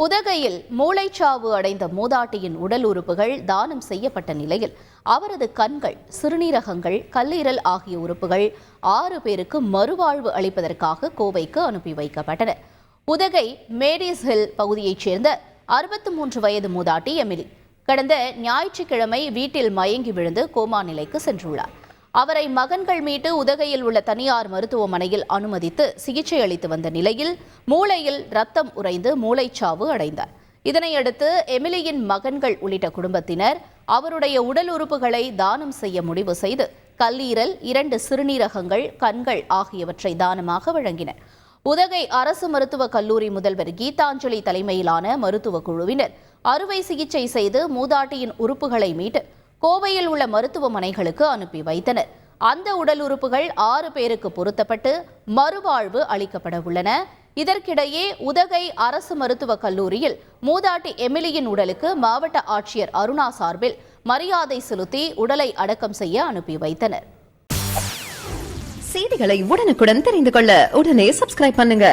உதகையில் மூளைச்சாவு அடைந்த மூதாட்டியின் உடல் உறுப்புகள் தானம் செய்யப்பட்ட நிலையில் அவரது கண்கள் சிறுநீரகங்கள் கல்லீரல் ஆகிய உறுப்புகள் ஆறு பேருக்கு மறுவாழ்வு அளிப்பதற்காக கோவைக்கு அனுப்பி வைக்கப்பட்டன. உதகை மேடிஸ் ஹில் பகுதியைச் சேர்ந்த அறுபத்து மூன்று வயது மூதாட்டி எமிலி. கடந்த ஞாயிற்றுக்கிழமை வீட்டில் மயங்கி விழுந்து கோமா நிலைக்கு சென்றுள்ளார். அவரை மகன்கள் மீட்டு உதகையில் உள்ள தனியார் மருத்துவமனையில் அனுமதித்து சிகிச்சை அளித்து வந்த நிலையில் மூளையில் ரத்தம் உறைந்து மூளைச்சாவு அடைந்தார். இதனையடுத்து எமிலியின் மகன்கள் உள்ளிட்ட குடும்பத்தினர் அவருடைய உடல் உறுப்புகளை தானம் செய்ய முடிவு செய்து கல்லீரல் இரண்டு சிறுநீரகங்கள் கண்கள் ஆகியவற்றை தானமாக வழங்கினர். உதகை அரசு மருத்துவக் கல்லூரி முதல்வர் கீதாஞ்சலி தலைமையிலான மருத்துவ குழுவினர் அறுவை சிகிச்சை செய்து மூதாட்டியின் உறுப்புகளை மீட்டு கோவையில் உள்ள மருத்துவமனைகளுக்கு அனுப்பி வைத்தனர். அந்த உடல் உறுப்புகள் ஆறு பேருக்கு பொருத்தப்பட்டு மறுவாழ்வு அளிக்கப்பட உள்ளன. இதற்கிடையே உதகை அரசு மருத்துவக் கல்லூரியில் மூதாட்டி எமிலியின் உடலுக்கு மாவட்ட ஆட்சியர் அருணா சார்பில் மரியாதை செலுத்தி உடலை அடக்கம் செய்ய அனுப்பி வைத்தனர். செய்திகளை உடனுக்குடன் தெரிந்து கொள்ள உடனே சப்ஸ்கிரைப் பண்ணுங்க.